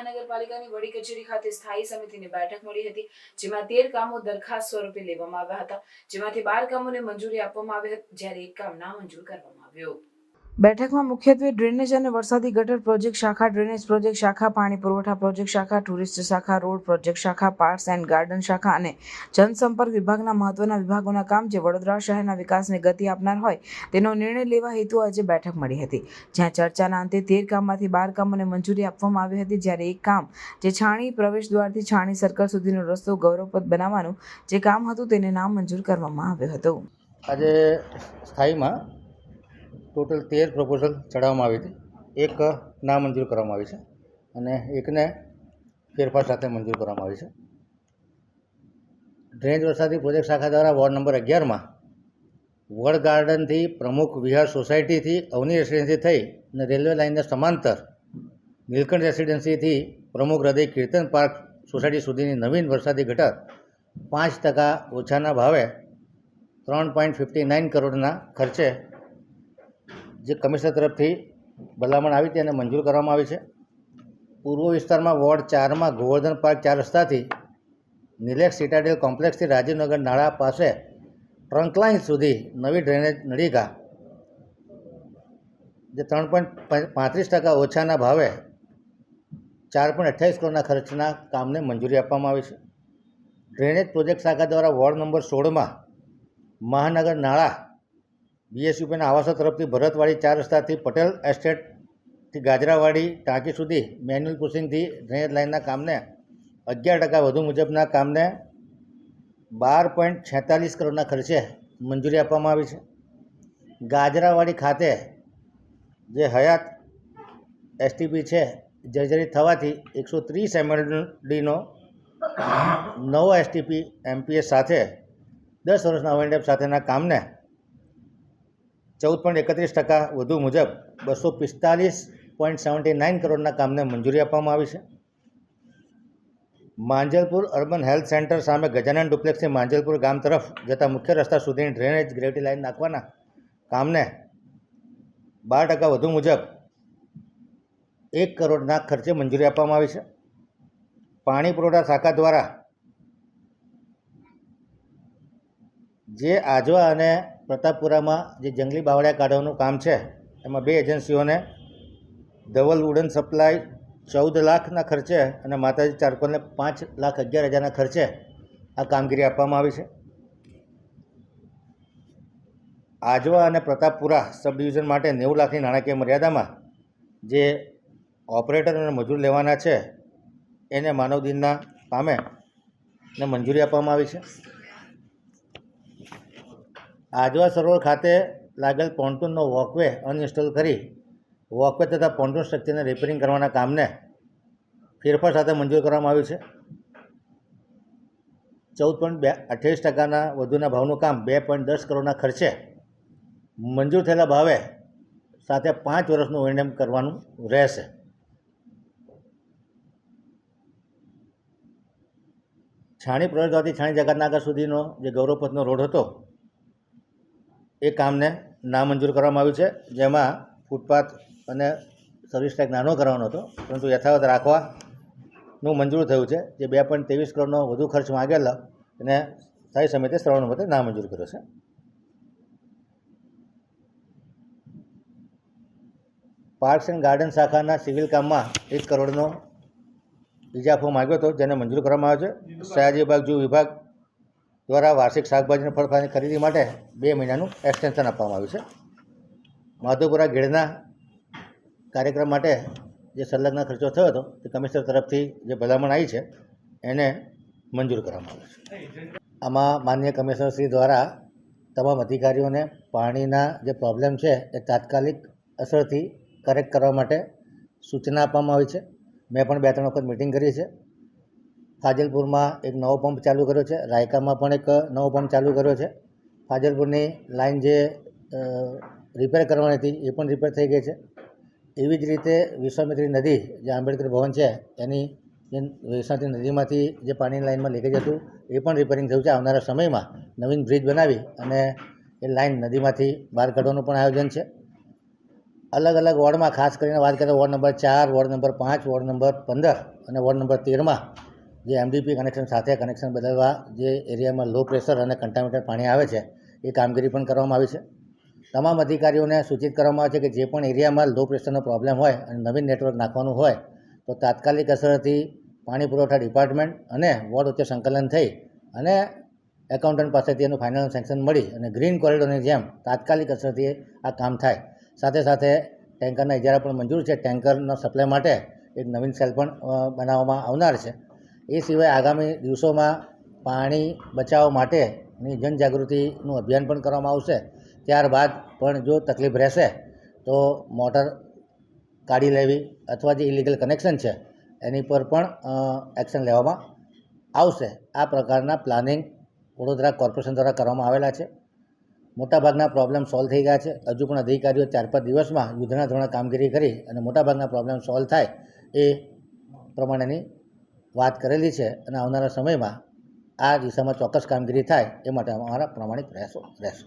મહાનગરપાલિકાની વડી કચેરી ખાતે સ્થાયી સમિતિની બેઠક મળી હતી, જેમાં તેર કામો દરખાસ્ત સ્વરૂપે લેવામાં આવ્યા હતા. જેમાંથી બાર કામોને મંજૂરી આપવામાં આવી હતી, જ્યારે એક કામ નામંજૂર કરવામાં આવ્યું. બેઠકમાં મુખ્યત્વે ડ્રેનેજ અને વરસાદી ગટર પ્રોજેક્ટ શાખા ડ્રેનેજ પ્રોજેક્ટ શાખા, પાણી પુરવઠા પ્રોજેક્ટ શાખા, ટુરિસ્ટ શાખા, રોડ પ્રોજેક્ટ શાખા, પાર્ક્સ એન્ડ ગાર્ડન શાખા અને જનસંપર્ક વિભાગના મહત્વના વિભાગોના કામ જે વડોદરા શહેરના વિકાસને ગતિ આપનાર હોય તેનો નિર્ણય લેવા હેતુ આજે બેઠક મળી હતી. જ્યાં ચર્ચાના અંતે તેર કામમાંથી બાર કામોને મંજૂરી આપવામાં આવી હતી. જ્યારે એક કામ જે છાણી પ્રવેશ દ્વારથી છાણી સર્કલ સુધીનો રસ્તો ગૌરવપદ બનાવવાનું જે કામ હતું તેને નામ મંજૂર કરવામાં આવ્યું હતું. આજે સ્થાયીમાં ટોટલ તેર પ્રપોઝલ ચડાવવામાં આવી હતી. એક નામંજૂર કરવામાં આવી છે અને એકને ફેરફાર સાથે મંજૂર કરવામાં આવી છે. ડ્રેનેજ વરસાદી પ્રોજેક્ટ શાખા દ્વારા વોર્ડ નંબર અગિયારમાં વડ ગાર્ડનથી પ્રમુખ વિહાર સોસાયટીથી અવની રેસિડેન્સી થઈ અને રેલવે લાઇનને સમાંતર નીલકંઠ રેસિડેન્સીથી પ્રમુખ હૃદય કીર્તન પાર્ક સોસાયટી સુધીની નવીન વરસાદી ગટર પાંચ ટકા ઓછાના ભાવે ત્રણ પોઈન્ટ ફિફ્ટી નાઇન કરોડના ખર્ચે જે કમિશનર તરફથી ભલામણ આવી હતી અને મંજૂર કરવામાં આવી છે. પૂર્વ વિસ્તારમાં વોર્ડ ચારમાં ગોવર્ધન પાર્ક ચાર રસ્તાથી નિલેક્સ સિટાડેલ કોમ્પ્લેક્સથી રાજીવનગર નાળા પાસે ટ્રંકલાઇન સુધી નવી ડ્રેનેજ નળીકા જે ત્રણ પોઈન્ટ પાંત્રીસ ટકા ઓછાના ભાવે ચાર પોઈન્ટ અઠ્યાવીસ કરોડના ખર્ચના કામને મંજૂરી આપવામાં આવી છે. ડ્રેનેજ પ્રોજેક્ટ શાખા દ્વારા વોર્ડ નંબર સોળમાં મહાનગર નાળા બીએસયુપીના આવાસો તરફથી ભરતવાડી ચાર રસ્તાથી પટેલ એસ્ટેટથી ગાજરાવાડી ટાંકી સુધી મેન્યુઅલ પુશિંગથી ડ્રેનેજ લાઇનના કામને અગિયાર ટકા વધુ મુજબના કામને બાર પોઈન્ટ છેતાલીસ કરોડના ખર્ચે મંજૂરી આપવામાં આવી છે. ગાજરાવાડી ખાતે જે હયાત એસટીપી છે જર્જરિત થવાથી એકસો ત્રીસ એમએલડીનો નવો એસટીપી એમપીએસ સાથે દસ વર્ષના ઓવરડેપ સાથેના કામને ચૌદ પોઈન્ટ એકત્રીસ ટકા વધુ મુજબ બસો પિસ્તાલીસ પોઈન્ટ સેવન્ટી નાઇન કરોડના કામને મંજૂરી આપવામાં આવી છે. માંજલપુર અર્બન હેલ્થ સેન્ટર સામે ગજાનન ડુપ્લેક્સથી માંજલપુર ગામ તરફ જતા મુખ્ય રસ્તા સુધીની ડ્રેનેજ ગ્રેવિટી લાઇન નાખવાના કામને બાર ટકા વધુ મુજબ એક કરોડના ખર્ચે મંજૂરી આપવામાં આવી છે. પાણી પુરવઠા શાખા દ્વારા જે આજવા અને પ્રતાપપુરામાં જે જંગલી બાવળિયા કાઢવાનું કામ છે, એમાં બે એજન્સીઓને ધવલ વુડન સપ્લાય ચૌદ લાખના ખર્ચે અને માતાજી ચારકોલને પાંચ લાખ અગિયાર હજારના ખર્ચે આ કામગીરી આપવામાં આવી છે. આજવા અને પ્રતાપપુરા સબ ડિવિઝન માટે નેવું લાખની નાણાકીય મર્યાદામાં જે ઓપરેટર અને મજૂર લેવાના છે, એને માનવ દિનના પામે ને મંજૂરી આપવામાં આવી છે. આજવા સરોવર ખાતે લાગેલ પોન્ટૂનનો વોકવે અનઇન્સ્ટોલ કરી વોકવે તથા પોન્ટૂન સ્ટ્રક્ચરને રિપેરિંગ કરવાના કામને ફેરફાર સાથે મંજૂર કરવામાં આવ્યું છે. ચૌદ પોઈન્ટ બે, અઠ્યાવીસ ટકાના વધુના ભાવનું કામ બે પોઈન્ટ દસ કરોડના ખર્ચે મંજૂર થયેલા ભાવે સાથે પાંચ વર્ષનું ઓએનએમ કરવાનું રહેશે. છાણી પ્રવેશદ્વારથી છાણી જગતનાગર સુધીનો જે ગૌરવપથનો રોડ હતો એ કામને નામંજૂર કરવામાં આવ્યું છે, જેમાં ફૂટપાથ અને સર્વિસ ટેક્સ નાનો કરવાનો હતો, પરંતુ યથાવત રાખવાનું મંજૂર થયું છે, જે બે પોઈન્ટ ત્રેવીસ કરોડનો વધુ ખર્ચ માગેલો અને સ્થાયી સમિતિએ મતે નામંજૂર કર્યો છે. પાર્ક્સ એન્ડ ગાર્ડન શાખાના સિવિલ કામમાં એક કરોડનો ઇજાફો માગ્યો હતો, જેને મંજૂર કરવામાં આવ્યો છે. સયાજી વિભાગ જૂ વિભાગ દ્વારા વાર્ષિક શાકભાજી અને ફળફળાની ખરીદી માટે બે મહિનાનું એક્સટેન્શન આપવામાં આવ્યું છે. માધુપુરા ગીરના કાર્યક્રમ માટે જે સંલગ્ન ખર્ચો થયો હતો, તે કમિશનર તરફથી જે ભલામણ આવી છે, એને મંજૂર કરવામાં આવ્યું છે. આમાં માન્ય કમિશનર શ્રી દ્વારા તમામ અધિકારીઓને પાણીના જે પ્રોબ્લેમ છે, એ તાત્કાલિક અસરથી કરેક્ટ કરવા માટે સૂચના આપવામાં આવી છે. મેં પણ બે ત્રણ વખત મિટિંગ કરી છે. ફાજલપુરમાં એક નવો પંપ ચાલુ કર્યો છે. રાયકામાં પણ એક નવો પંપ ચાલુ કર્યો છે. ફાજલપુરની લાઇન જે રિપેર કરવાની હતી, એ પણ રિપેર થઈ ગઈ છે. એવી જ રીતે વિશ્વામિત્રી નદી જે આંબેડકર ભવન છે, એની જે વિશ્વામિત્રી નદીમાંથી જે પાણીની લાઇનમાં લીકેજ હતું, એ પણ રિપેરિંગ થયું છે. આવનારા સમયમાં નવીન બ્રિજ બનાવી અને એ લાઇન નદીમાંથી બહાર કાઢવાનું પણ આયોજન છે. અલગ અલગ વોર્ડમાં ખાસ કરીને વાત કરીએ વોર્ડ નંબર ચાર, વોર્ડ નંબર પાંચ, વોર્ડ નંબર પંદર અને વોર્ડ નંબર તેરમાં જે એમડીપી કનેક્શન સાથે કનેક્શન બદલવા જે એરિયામાં લો પ્રેશર અને કન્ટામિનેટેડ પાણી આવે છે, એ કામગીરી પણ કરવામાં આવી છે. તમામ અધિકારીઓને સૂચિત કરવામાં આવે છે કે જે પણ એરિયામાં લો પ્રેશરનો પ્રોબ્લેમ હોય અને નવીન નેટવર્ક નાખવાનું હોય, તો તાત્કાલિક અસરથી પાણી પુરવઠા ડિપાર્ટમેન્ટ અને વોર્ડ વચ્ચે સંકલન થઈ અને એકાઉન્ટન્ટ પાસેથી એનું ફાઇનલ સેન્કશન મળી અને ગ્રીન કોરિડોરની જેમ તાત્કાલિક અસરથી આ કામ થાય. સાથે સાથે ટેન્કરના ઇજારા પણ મંજૂર છે. ટેન્કરનો સપ્લાય માટે એક નવીન સેલ પણ બનાવવામાં આવનાર છે. એ સિવાય આગામી દિવસોમાં પાણી બચાવ માટેની જનજાગૃતિનું અભિયાન પણ કરવામાં આવશે. ત્યારબાદ પણ જો તકલીફ રહેશે, તો મોટર કાઢી લેવી અથવા જે ઇલીગલ કનેક્શન છે, એની પર પણ એક્શન લેવામાં આવશે. આ પ્રકારના પ્લાનિંગ વડોદરા કોર્પોરેશન દ્વારા કરવામાં આવેલા છે. મોટાભાગના પ્રોબ્લેમ સોલ્વ થઈ ગયા છે. હજુ પણ અધિકારીઓ ચાર પાંચ દિવસમાં યુદ્ધના ધોરણે કામગીરી કરી અને મોટાભાગના પ્રોબ્લેમ સોલ્વ થાય એ પ્રમાણેની વાત કરેલી છે અને આવનારા સમયમાં આ દિશામાં ચોક્કસ કામગીરી થાય એ માટે અમારા પ્રામાણિક પ્રયાસો રહેશે.